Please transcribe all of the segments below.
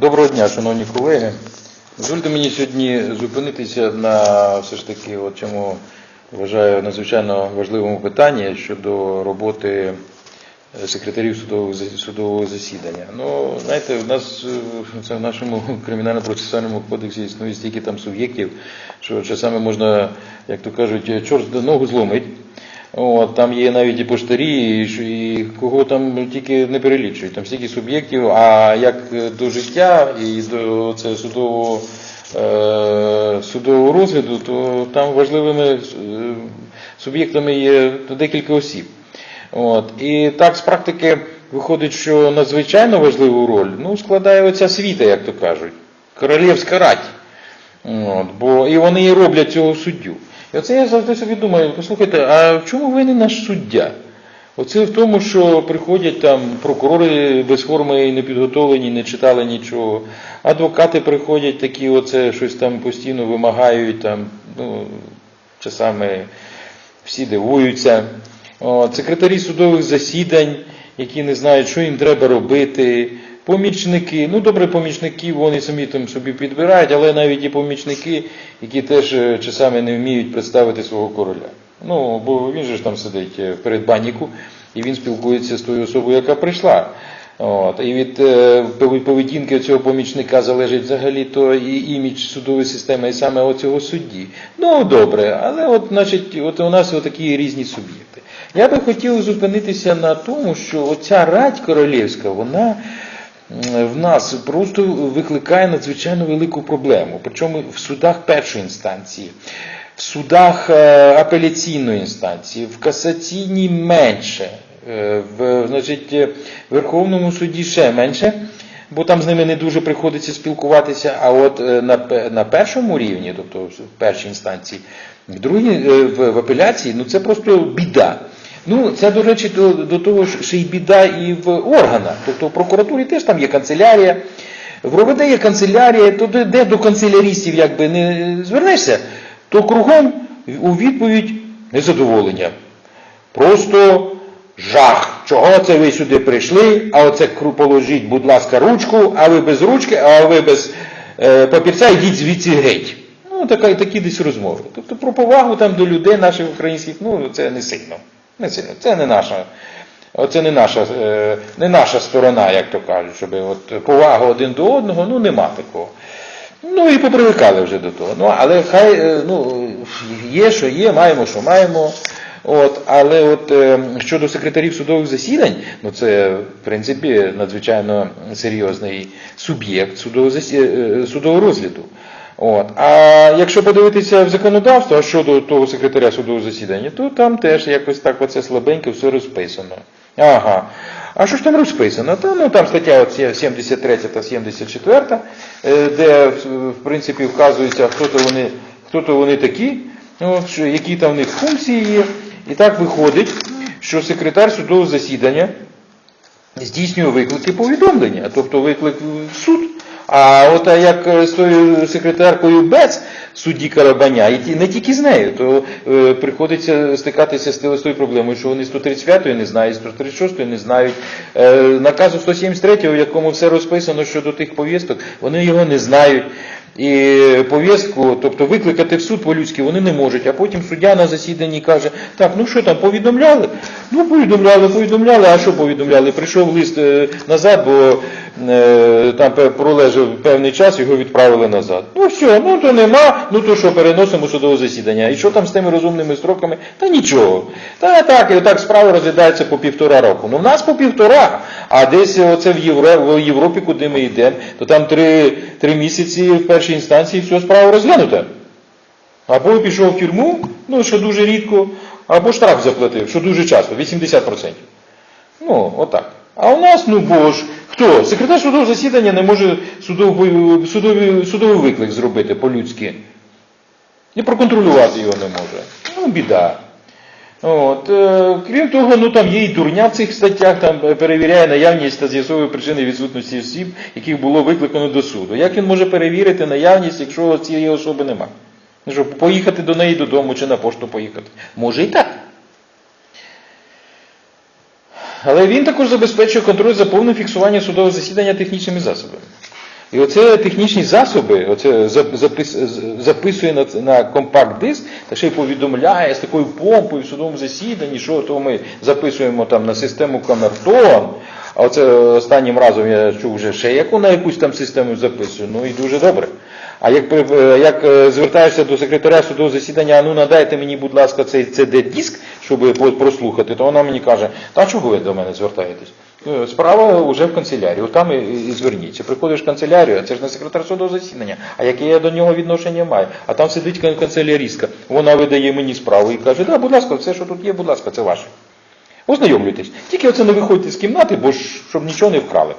Доброго дня, шановні колеги. Дозвольте мені сьогодні зупинитися на все ж таки, от чому вважаю надзвичайно важливому питанні щодо роботи е, секретарів судового, судового засідання. Ну, знаєте, в нас е, це в нашому кримінально-процесуальному кодексі існує стільки там суб'єктів, що часами можна, як то кажуть, чорт до ногу зломить. От, там є навіть і поштарі, і, кого там тільки не перелічують. Там стільки суб'єктів, а як до життя і до це, судового, е, судового розгляду, то там важливими е, суб'єктами є декілька осіб. От. І так з практики виходить, що надзвичайно важливу роль ну, складає оця світа, як то кажуть, королівська рать. От, бо і вони і роблять цього суддю. І оце я завжди собі думаю, послухайте, а в чому винен наш суддя? Оце в тому, що приходять там прокурори без форми не підготовлені, не читали нічого. Адвокати приходять такі, оце щось там постійно вимагають, там, ну, часами всі дивуються. От, секретарі судових засідань, які не знають, що їм треба робити. Помічники, ну добре, помічники вони самі там собі підбирають, але навіть і помічники, які теж е, часами не вміють представити свого короля. Ну, бо він же ж там сидить е, в передбанніку, і він спілкується з тою особою, яка прийшла. От, і від е, поведінки цього помічника залежить взагалі то і імідж судової системи, і саме оцього судді. Ну добре, але от, значить, от у нас такі різні суб'єкти. Я би хотів зупинитися на тому, що оця радь королівська, вона в нас просто викликає надзвичайно велику проблему. Причому в судах першої інстанції, в судах е, апеляційної інстанції, в касаційній менше, е, в значить, е, Верховному суді ще менше. Бо там з ними не дуже приходиться спілкуватися, а от на, на першому рівні, тобто в першій інстанції, в другій в, в апеляції, ну це просто біда. Ну, це, до речі, до, до того ж ще й біда і в органах. Тобто в прокуратурі теж там є канцелярія, в РОВД є канцелярія, то де, де до канцелярістів якби не звернешся, то кругом у відповідь незадоволення. Просто жах. Чого це ви сюди прийшли? А оце положіть, будь ласка, ручку, а ви без ручки, а ви без е, папірця, йдіть звідси геть. Ну, така, такі десь розмови. Тобто про повагу там до людей наших українських, ну це не сильно. Не сильно. Це не наша. Оце не наша, е, не наша сторона, як то кажуть, щоб от повага один до одного, ну нема такого. Ну і попривикали вже до того. Ну, але хай е, ну, є, що є, маємо, що маємо. От, але от е, щодо секретарів судових засідань, ну це в принципі надзвичайно серйозний суб'єкт судового, судового розгляду. От. А якщо подивитися в законодавство щодо того секретаря судового засідання, то там теж якось так оце слабенько все розписано. Ага. А що ж там розписано? Та, ну, там стаття от 73 та 74, е, де в- принципі вказується, хто то вони, хто то вони такі, от, що, які там в них функції є. І так виходить, що секретар судового засідання здійснює виклики повідомлення, тобто виклик в суд. А от як е, з тою секретаркою БЕЦ судді Карабаня, і не тільки з нею, то е, приходиться стикатися з тою- проблемою, що вони 135-ї не знають, 136-ї не знають. Е, наказу 173, в якому все розписано щодо тих повісток, вони його не знають. І повістку, тобто викликати в суд по-людськи вони не можуть. А потім суддя на засіданні каже, так, ну що там, повідомляли? Ну, повідомляли, повідомляли, а що повідомляли? Прийшов лист е, назад, бо там пролежав певний час, його відправили назад. Ну все, ну то нема, ну то що, переносимо судове засідання. І що там з тими розумними строками? Та нічого. Та так, і отак справа розглядається по півтора року. Ну в нас по півтора, а десь оце в, Євро, в Європі, куди ми йдемо, то там три, три місяці в першій інстанції все справа розглянута. Або пішов в тюрму, ну що дуже рідко, або штраф заплатив, що дуже часто, 80%. Ну, отак. А у нас, ну бо ж, хто? Секретар судового засідання не може судовий, судовий, судовий виклик зробити по-людськи. І проконтролювати його не може. Ну, біда. От, е, крім того, ну там є і дурня в цих статтях, там перевіряє наявність та з'ясовує причини відсутності осіб, яких було викликано до суду. Як він може перевірити наявність, якщо цієї особи нема? Ну, Що, поїхати до неї додому чи на пошту поїхати? Може і так. Але він також забезпечує контроль за повним фіксуванням судового засідання технічними засобами. І оце технічні засоби, оце запис, записує на, на компакт-диск, та ще й повідомляє з такою помпою в судовому засіданні, що то ми записуємо там на систему камертон. А оце останнім разом я чув вже ще яку на якусь там систему записую. Ну і дуже добре. А як, як е, звертаєшся до секретаря судового засідання, ну надайте мені, будь ласка, цей CD-диск, щоб прослухати, то вона мені каже, та чого ви до мене звертаєтесь? Е, Справа вже в канцелярії, там і, зверніться. Приходиш в канцелярію, а це ж не секретар судового засідання, а яке я до нього відношення маю? А там сидить кан- канцелярістка, вона видає мені справу і каже, да, будь ласка, все, що тут є, будь ласка, це ваше. Ознайомлюйтесь. Тільки оце не виходьте з кімнати, бо ж щоб нічого не вкрали.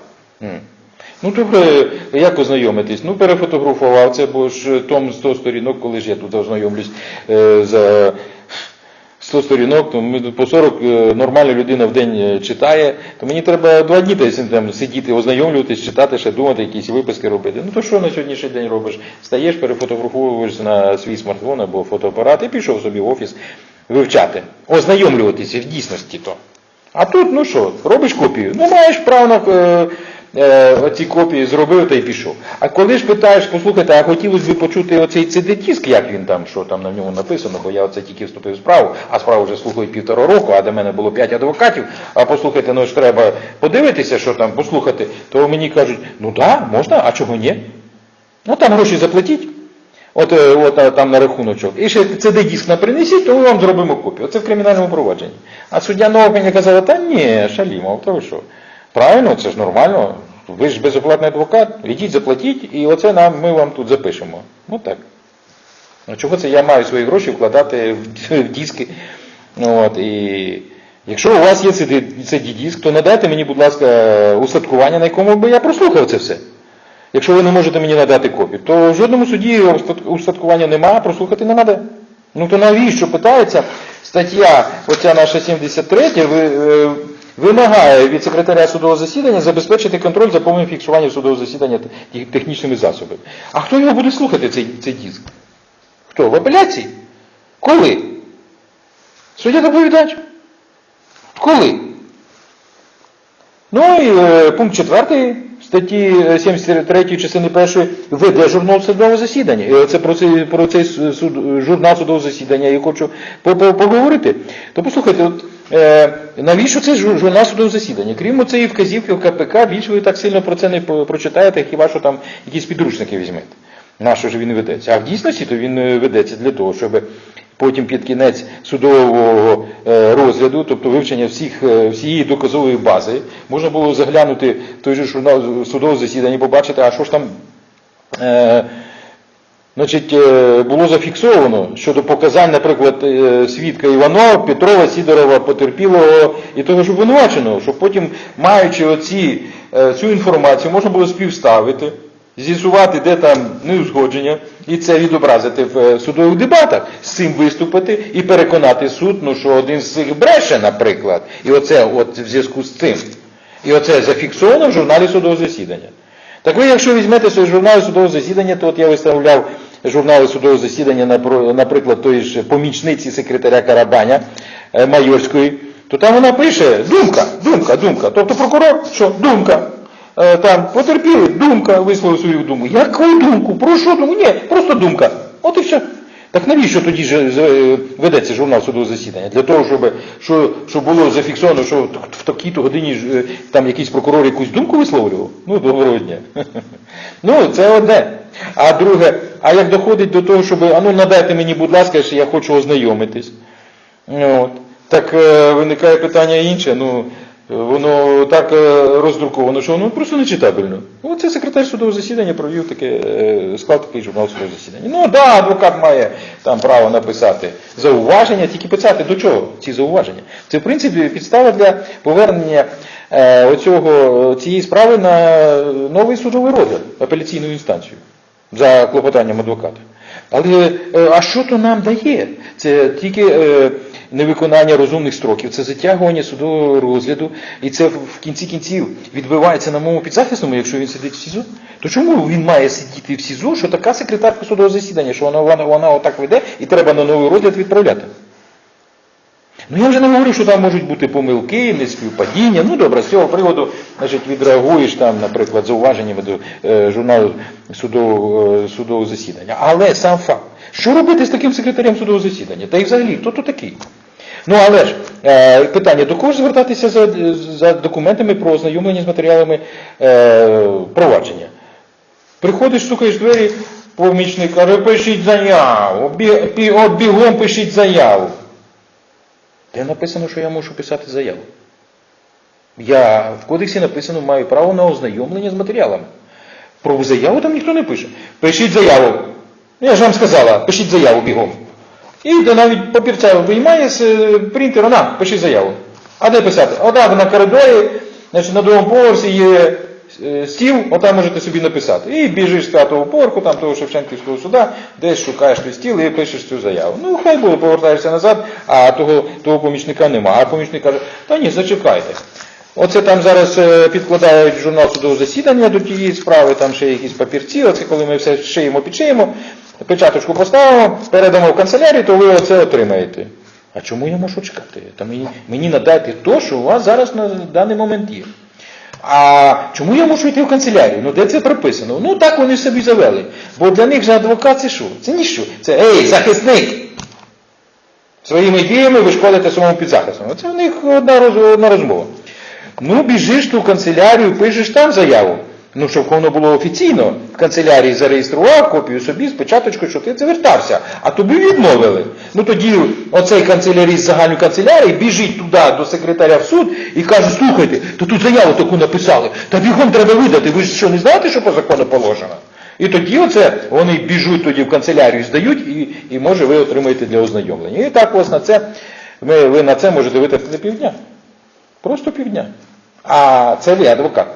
Ну добре, як ознайомитись? Ну, перефотографував це, бо ж том 100 сторінок, коли ж я тут ознайомлюсь е, за 100 сторінок, то ми по 40 е, нормальна людина в день е, читає, то мені треба два дні десь там сидіти, ознайомлюватись, читати, ще думати, якісь виписки робити. Ну то що на сьогоднішній день робиш? Стаєш, перефотографуєш на свій смартфон або фотоапарат і пішов собі в офіс вивчати, ознайомлюватися в дійсності то. А тут, ну що, робиш копію? Ну маєш право на е, е, оці копії зробив та й пішов. А коли ж питаєш, послухайте, а хотілося б почути оцей CD-диск, як він там, що там на ньому написано, бо я оце тільки вступив в справу, а справу вже слухаю півтора року, а до мене було п'ять адвокатів, а послухайте, ну ж треба подивитися, що там, послухати, то мені кажуть, ну так, да, можна, а чого ні? Ну там гроші заплатіть. От, е, от там на рахуночок. І ще cd диск на принесіть, то ми вам зробимо копію. Це в кримінальному провадженні. А суддя нова мені казала, та ні, шалімов, то ви що? Правильно, це ж нормально. Ви ж безоплатний адвокат, ідіть, заплатіть, і оце нам, ми вам тут запишемо. Ну так. Ну чого це я маю свої гроші вкладати в, диски? Ну, От, і якщо у вас є cd диск, то надайте мені, будь ласка, устаткування, на якому би я прослухав це все. Якщо ви не можете мені надати копію, то в жодному суді устаткування немає, прослухати не треба. Ну то навіщо питається стаття, оця наша 73, ви, е, вимагає від секретаря судового засідання забезпечити контроль за повним фіксуванням судового засідання технічними засобами. А хто його буде слухати, цей, цей диск? Хто? В апеляції? Коли? Суддя доповідач? Коли? Ну і е, пункт 4 статті е, 73 частини 1 веде журнал судового засідання. І оце про цей, про цей суд, журнал судового засідання я хочу по- по- поговорити. То послухайте, от, е, навіщо це журнал судового засідання? Крім цієї вказівки в КПК, більше ви так сильно про це не прочитаєте, хіба що там якісь підручники візьмете. На що ж він ведеться? А в дійсності то він е, ведеться для того, щоб потім під кінець судового е, розгляду, тобто вивчення всіх, е, всієї доказової бази, можна було заглянути в той же журнал судового засідання, побачити, а що ж там е, значить, е, було зафіксовано щодо показань, наприклад, е, свідка Іванова, Петрова, Сідорова, Потерпілого і того ж обвинуваченого, щоб потім, маючи оці, е, цю інформацію, можна було співставити, з'ясувати, де там неузгодження, і це відобразити в судових дебатах, з цим виступити і переконати суд, ну що один з цих бреше, наприклад, і оце от в зв'язку з цим. І оце зафіксовано в журналі судового засідання. Так ви, якщо візьмете свої журнали судового засідання, то от я виставляв журнали судового засідання, наприклад, тої ж помічниці секретаря Карабаня е, Майорської, то там вона пише думка, думка, думка. Тобто прокурор, що думка. Е, Там потерпіли, думка, висловив свою думку. Яку думку? Про що думку? Ні, просто думка. От і все. Так навіщо тоді ж е, ведеться журнал судового засідання? Для того, щоб, що, щоб було зафіксовано, що в такій-то годині там якийсь прокурор якусь думку висловлював? Ну, доброго дня. Ну, це одне. А друге, а як доходить до того, щоб, а ну надайте мені, будь ласка, що я хочу ознайомитись. Ну, От. Так е, виникає питання інше, ну, воно так е, роздруковано, що воно просто нечитабельно. Оце секретар судового засідання провів таке, е, склав такий журнал судового засідання. Ну так, да, адвокат має там право написати зауваження, тільки писати до чого ці зауваження. Це в принципі підстава для повернення е, оцього, цієї справи на новий судовий розгляд, апеляційну інстанцію за клопотанням адвоката. Але е, а що то нам дає? Це тільки е, невиконання розумних строків, це затягування судового розгляду, і це в кінці кінців відбивається на моєму підзахисному, якщо він сидить в СІЗО. То чому він має сидіти в СІЗО, що така секретарка судового засідання, що вона, вона, вона отак веде і треба на новий розгляд відправляти? Ну я вже не говорю, що там можуть бути помилки, неспівпадіння. Ну добре, з цього приводу значить, відреагуєш там, наприклад, зауваженнями до е, журналу судового, е, судового засідання. Але сам факт, що робити з таким секретарем судового засідання? Та й взагалі, хто то такий? Ну але ж е, питання, до кого ж звертатися за, за документами про ознайомлення з матеріалами е, провадження? Приходиш, стукаєш двері, помічник каже, пишіть заяву, бі, бі, бігом пишіть заяву. Де написано, що я можу писати заяву? Я в кодексі написано, маю право на ознайомлення з матеріалами. Про заяву там ніхто не пише. Пишіть заяву. Я ж вам сказала, пишіть заяву бігом. І де навіть папірця виймає з е, принтера, на, пиши заяву. А де писати? Отак на коридорі, значить, на другому поверсі є стіл, отам можете собі написати. І біжиш з п'ятого поверху, там того Шевченківського суда, десь шукаєш той стіл і пишеш цю заяву. Ну, хай буде, повертаєшся назад, а того, того помічника нема. А помічник каже, та ні, зачекайте. Оце там зараз е, підкладають журнал судового засідання до тієї справи, там ще якісь папірці, оце коли ми все шиємо, підшиємо, печаточку поставимо, передамо в канцелярію, то ви оце отримаєте. А чому я можу чекати? Та мені, мені надайте то, що у вас зараз на даний момент є. А чому я мушу йти в канцелярію? Ну де це прописано? Ну так вони собі завели. Бо для них же адвокат це що? Це ніщо. Це ей, захисник! Своїми діями ви шкодите своєму підзахисному. Це в них одна розмова. Ну, біжиш ту канцелярію, пишеш там заяву. Ну, щоб воно було офіційно, в канцелярії зареєстрував копію собі з печаточкою, що ти це вертався, а тобі відмовили. Ну тоді оцей канцеляріст загальної канцелярії біжить туди до секретаря в суд і каже, слухайте, то тут заяву таку написали, та бігом треба видати, ви ж що не знаєте, що по закону положено? І тоді оце вони біжуть тоді в канцелярію, здають, і, і може ви отримаєте для ознайомлення. І так ось на це, ви, ви на це можете витратити півдня. Просто півдня. А це ви адвокат.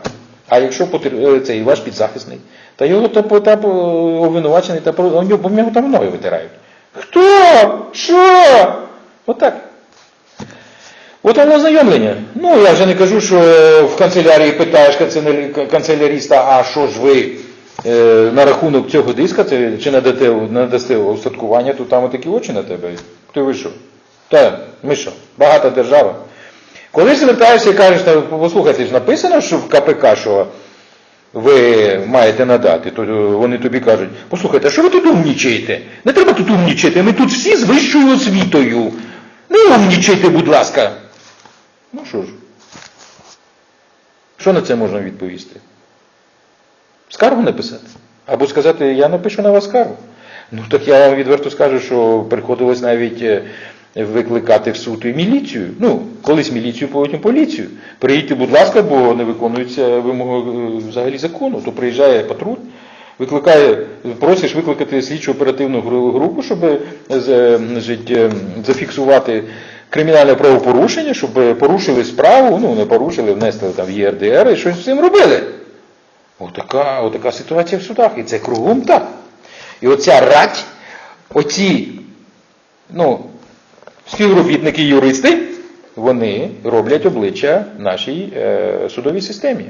А якщо е, цей ваш підзахисний, та його та, та, обвинувачений, та бо в нього там ноги витирають. Хто? Що? Отак. От воно ознайомлення. Ну, я вже не кажу, що в канцелярії питаєш канцеляріста, а що ж ви е, на рахунок цього диска, чи надасте, надасте устаткування, то там такі очі на тебе. Ти ви що? Та, ми що? Багата держава. Коли звертаєшся і кажеш, та, послухайте, ж написано, що в КПК, що ви маєте надати, то вони тобі кажуть, послухайте, а що ви тут умнічаєте? Не треба тут умнічати, ми тут всі з вищою освітою. Не умнічайте, будь ласка. Ну що ж, що на це можна відповісти? Скаргу написати? Або сказати, я напишу на вас скаргу. Ну так я вам відверто скажу, що приходилось навіть е, викликати в суд і міліцію. Ну, колись міліцію, потім поліцію. Приїдьте, будь ласка, бо не виконуються вимоги е, взагалі закону. То приїжджає патруль, викликає, просиш викликати слідчу оперативну групу, щоб е, е, зафіксувати кримінальне правопорушення, щоб порушили справу, ну не порушили, внесли там ЄРДР і щось з цим робили. Отака, отака ситуація в судах, і це кругом так. І оця рать, оці ну, співробітники юристи, вони роблять обличчя нашій е, судовій системі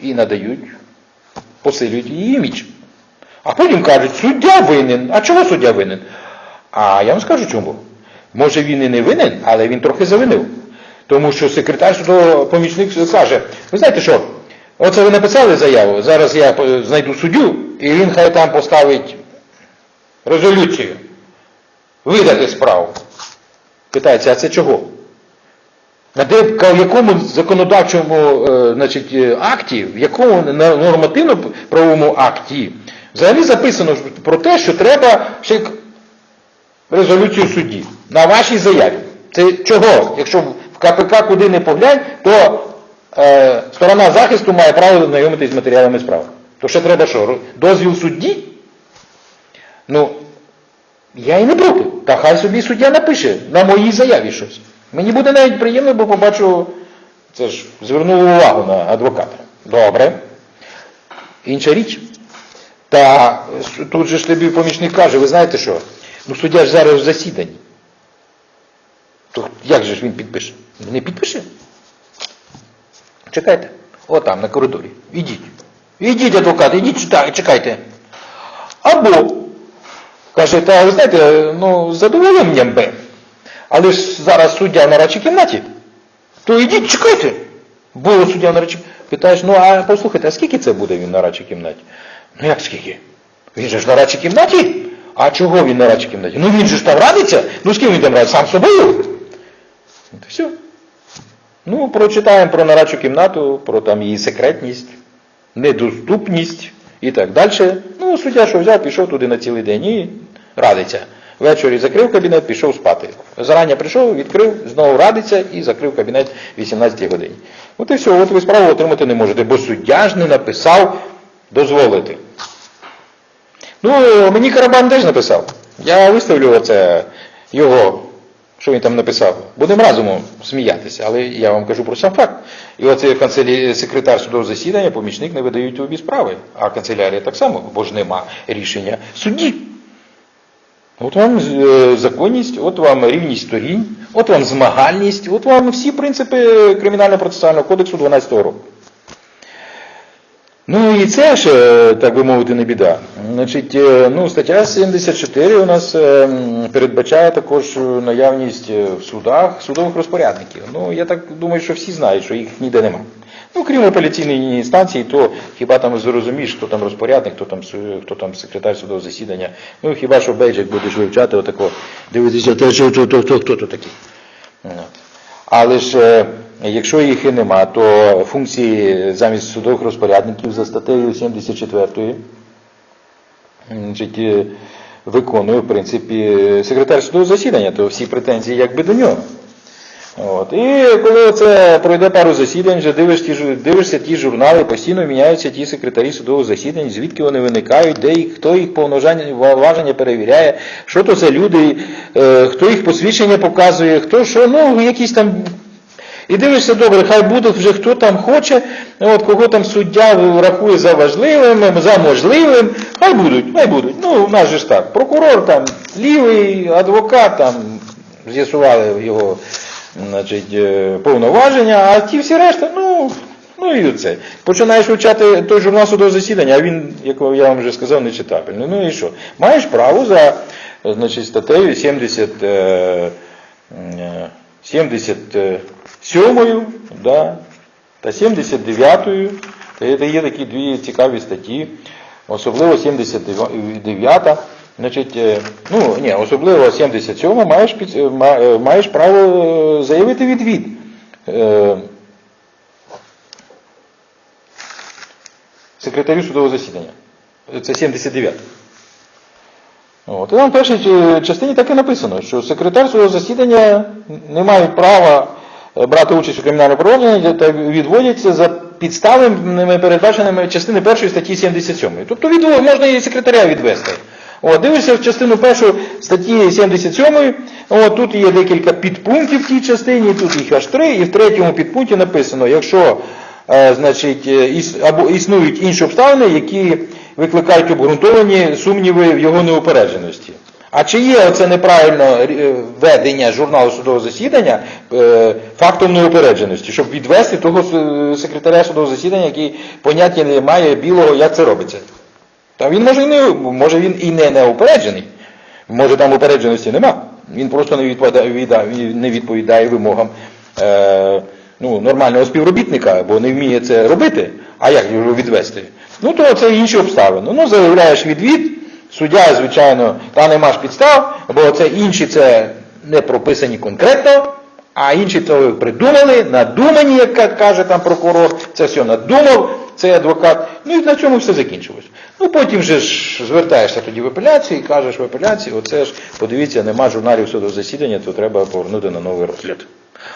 і надають, посилюють її імідж. А потім кажуть, суддя винен. А чого суддя винен? А я вам скажу чому. Може він і не винен, але він трохи завинив. Тому що секретар судового помічник каже, ви знаєте що, оце ви написали заяву, зараз я е, знайду суддю, і він хай там поставить резолюцію. Видати справу. Питається, а це чого? А де, в якому законодавчому е, значить, е, акті, в якому нормативно-правовому акті взагалі записано про те, що треба ще резолюцію судді на вашій заяві. Це чого? Якщо в КПК куди не поглянь, то е, сторона захисту має право знайомитись з матеріалами справи. То ще треба що? Дозвіл судді? Ну, я і не проти. Та хай собі суддя напише на моїй заяві щось. Мені буде навіть приємно, бо побачу, це ж звернув увагу на адвоката. Добре. Інша річ. Та тут же ж тобі помічник каже, ви знаєте що? Ну суддя ж зараз в засіданні. То як же ж він підпише? Не підпише? Чекайте. О там, на коридорі. Ідіть. Ідіть, адвокат, ідіть, чекайте. Або Каже, та ви знаєте, ну, з задоволенням би. Але ж зараз суддя в нарадчій кімнаті. То йдіть, чекайте. Було суддя в нарадчій Питаєш, ну а послухайте, а скільки це буде він в нарадчій кімнаті? Ну як скільки? Він же ж в нарадчій кімнаті? А чого він в нарадчій кімнаті? Ну він же ж там радиться. Ну з ким він там радиться? Сам собою? От і все. Ну, прочитаємо про нарадчу кімнату, про там її секретність, недоступність і так далі. Ну, суддя, що взяв, пішов туди на цілий день і радиться. Ввечері закрив кабінет, пішов спати. Зарання прийшов, відкрив, знову радиться і закрив кабінет 18 годині. От і все, от ви справу отримати не можете, бо суддя ж не написав дозволити. Ну, мені Карабан теж написав. Я виставлю оце його, що він там написав. Будемо разом сміятися, але я вам кажу про сам факт. І оце канцелі... секретар судового засідання, помічник не видають обі справи, а канцелярія так само, бо ж нема рішення судді. От вам е, законність, от вам рівність сторін, от вам змагальність, от вам всі принципи Кримінально-процесуального кодексу 12 року. Ну і це ж, е, так би мовити, не біда. Значить, е, ну, стаття 74 у нас е, передбачає також наявність в судах судових розпорядників. Ну, я так думаю, що всі знають, що їх ніде нема. Ну, крім апеляційної інстанції, то хіба там зрозумієш, хто там розпорядник, хто там, хто там секретар судового засідання. Ну, хіба що бейджик будеш вивчати, отако, дивитися, те, що, хто, то такий. Але ж якщо їх і нема, то функції замість судових розпорядників за статтею 74 значить, е, виконує, в принципі, секретар судового засідання, то всі претензії якби до нього. От. І коли це пройде пару засідань, вже дивиш ті, дивишся ті журнали, постійно міняються ті секретарі судового засідань, звідки вони виникають, де їх, хто їх повноваження перевіряє, що то за люди, е, хто їх посвідчення показує, хто що, ну, якісь там. І дивишся, добре, хай буде вже хто там хоче, от кого там суддя рахує за важливим, за можливим, хай будуть, хай будуть. Ну, у нас же ж так, прокурор там лівий, адвокат там з'ясували його значить, е, повноваження, а ті всі решта, ну, ну і це. Починаєш вивчати той журнал судового засідання, а він, як я вам вже сказав, не читабельний. Ну і що? Маєш право за значить, статтею 70, е, е, 77 да, та 79. Це є такі дві цікаві статті, особливо 79. Значить, е, ну ні, особливо 77 маєш, е, е, маєш право заявити відвід. Секретарю судового засідання. Це 79. От. І там в першій частині так і написано, що секретар судового засідання не має права брати участь у кримінальному провадженні та відводяться за підставами, передбаченими частини першої статті 77. Тобто відвод, можна і секретаря відвести. От, дивишся в частину першу статті 77, от, тут є декілька підпунктів в тій частині, тут їх аж три, і в третьому підпункті написано, якщо е, значить, е, іс- або існують інші обставини, які викликають обґрунтовані сумніви в його неупередженості. А чи є оце неправильно е, ведення журналу судового засідання е, фактом неупередженості, щоб відвести того секретаря судового засідання, який поняття не має білого, як це робиться? Та він може не може він і не неупереджений. Може там упередженості нема. Він просто не відповідає, не відповідає вимогам е, ну, нормального співробітника, бо не вміє це робити. А як його відвести? Ну то це інші обставини. Ну, заявляєш відвід, суддя, звичайно, та нема ж підстав, бо це інші це не прописані конкретно, а інші то придумали, надумані, як каже там прокурор, це все надумав, цей адвокат. Ну і на цьому все закінчилось. Ну потім же ж звертаєшся тоді в апеляцію і кажеш в апеляції, оце ж, подивіться, нема журналів судового засідання, то треба повернути на новий розгляд.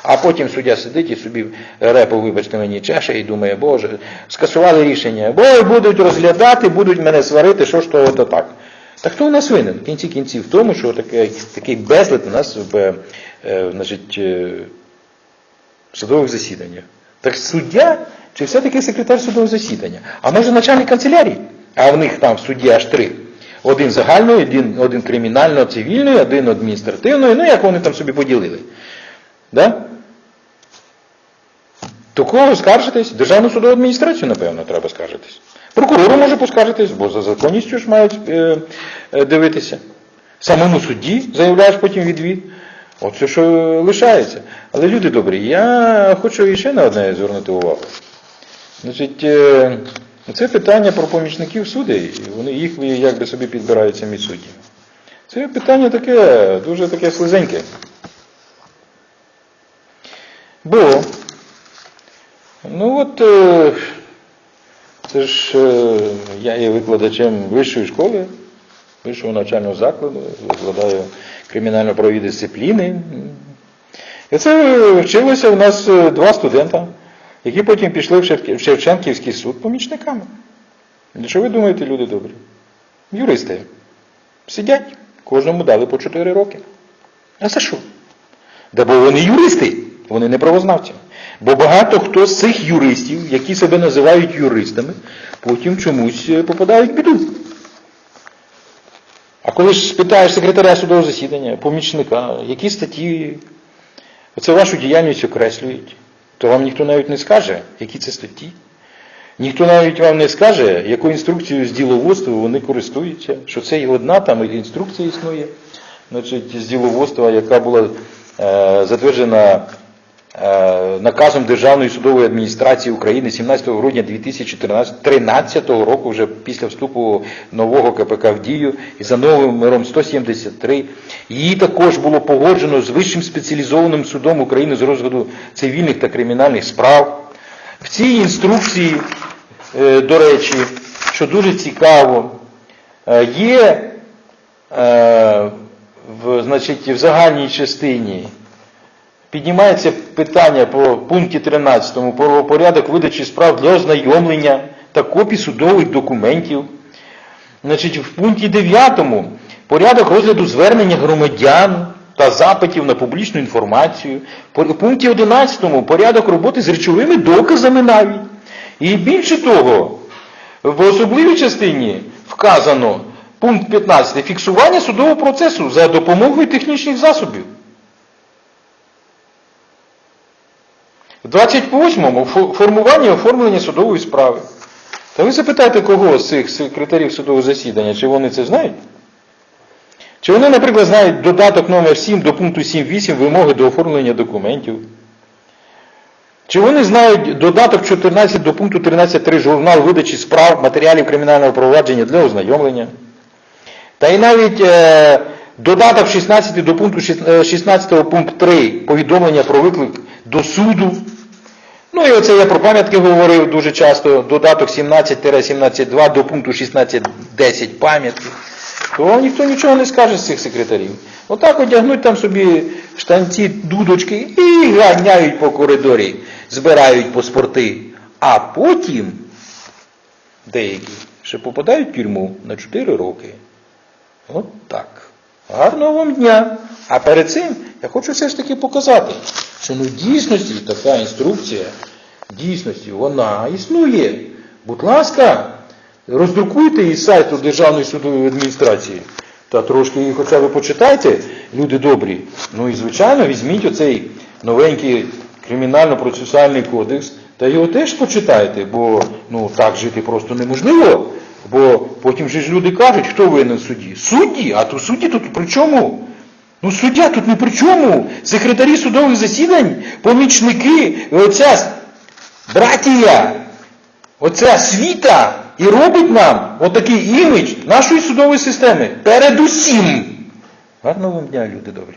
А потім суддя сидить і собі репу, вибачте мені, чеше і думає, боже, скасували рішення, бо будуть розглядати, будуть мене сварити, що ж то ото так. Так хто у нас винен? В кінці кінців в тому, що такий, такий безлад у нас в е, значить, е, судових засіданнях. Так суддя чи все-таки секретар судового засідання? А може начальник канцелярії? А в них там в суді аж три. Один загальний, один, один кримінально-цивільний, один адміністративний, ну як вони там собі поділили. Да? То кого скаржитись? Державну судову адміністрацію, напевно, треба скаржитись. Прокурору може поскаржитись, бо за законністю ж мають е, е, дивитися. Самому судді заявляєш потім відвід. Оце що лишається. Але люди добрі, я хочу іще на одне звернути увагу. Значить, е, це питання про помічників судей, вони їх якби собі підбирають самі судді. Це питання таке, дуже таке слизеньке. Бо, ну от, е, це ж е, я є викладачем вищої школи, вищого навчального закладу, викладаю кримінально-правові дисципліни. І це вчилося у нас е, два студента, які потім пішли в в Шевченківський суд помічниками. І Що ви думаєте, люди добрі? Юристи. Сидять, кожному дали по 4 роки. А за що? Да бо вони юристи, вони не правознавці. Бо багато хто з цих юристів, які себе називають юристами, потім чомусь е, попадають в біду. А коли ж спитаєш секретаря судового засідання, помічника, які статті оце вашу діяльність окреслюють, то вам ніхто навіть не скаже, які це статті. Ніхто навіть вам не скаже, якою інструкцією з діловодства вони користуються, що це і одна там інструкція існує, значить, з діловодства, яка була е, затверджена наказом Державної судової адміністрації України 17 грудня 2013 року, вже після вступу нового КПК в дію, і за новим номером 173. Її також було погоджено з Вищим спеціалізованим судом України з розгляду цивільних та кримінальних справ. В цій інструкції, е, до речі, що дуже цікаво, е, є е, в, значить, в загальній частині піднімається питання по пункті 13 про порядок видачі справ для ознайомлення та копій судових документів. Значить, в пункті 9 порядок розгляду звернення громадян та запитів на публічну інформацію. В пункті 11 порядок роботи з речовими доказами навіть. І більше того, в особливій частині вказано пункт 15 фіксування судового процесу за допомогою технічних засобів. В 28-му фо- формування і оформлення судової справи. Та ви запитайте кого з цих секретарів судового засідання, чи вони це знають? Чи вони, наприклад, знають додаток номер 7 до пункту 7.8 вимоги до оформлення документів? Чи вони знають додаток 14 до пункту 13.3 журнал видачі справ матеріалів кримінального провадження для ознайомлення? Та і навіть е, додаток 16 до пункту 16 пункт 3 повідомлення про виклик до суду. Ну і оце я про пам'ятки говорив дуже часто, додаток 17-17.2 до пункту 16.10 пам'ятки. То ніхто нічого не скаже з цих секретарів. Отак одягнуть там собі штанці, дудочки і ганяють по коридорі, збирають паспорти. А потім деякі ще попадають в тюрму на 4 роки. От так. Гарного вам дня. А перед цим я хочу все ж таки показати, що ну дійсності така інструкція, дійсності вона існує. Будь ласка, роздрукуйте її з сайту Державної судової адміністрації. Та трошки її хоча б почитайте, люди добрі. Ну і звичайно, візьміть оцей новенький кримінально-процесуальний кодекс та його теж почитайте, бо ну так жити просто неможливо. Бо потім же ж люди кажуть, хто винен в суді? Судді, а то судді тут при чому? Ну суддя тут не при чому. Секретарі судових засідань, помічники, оця братія, оця світа і робить нам отакий імідж нашої судової системи. Передусім. Гарного вам дня, люди добрі.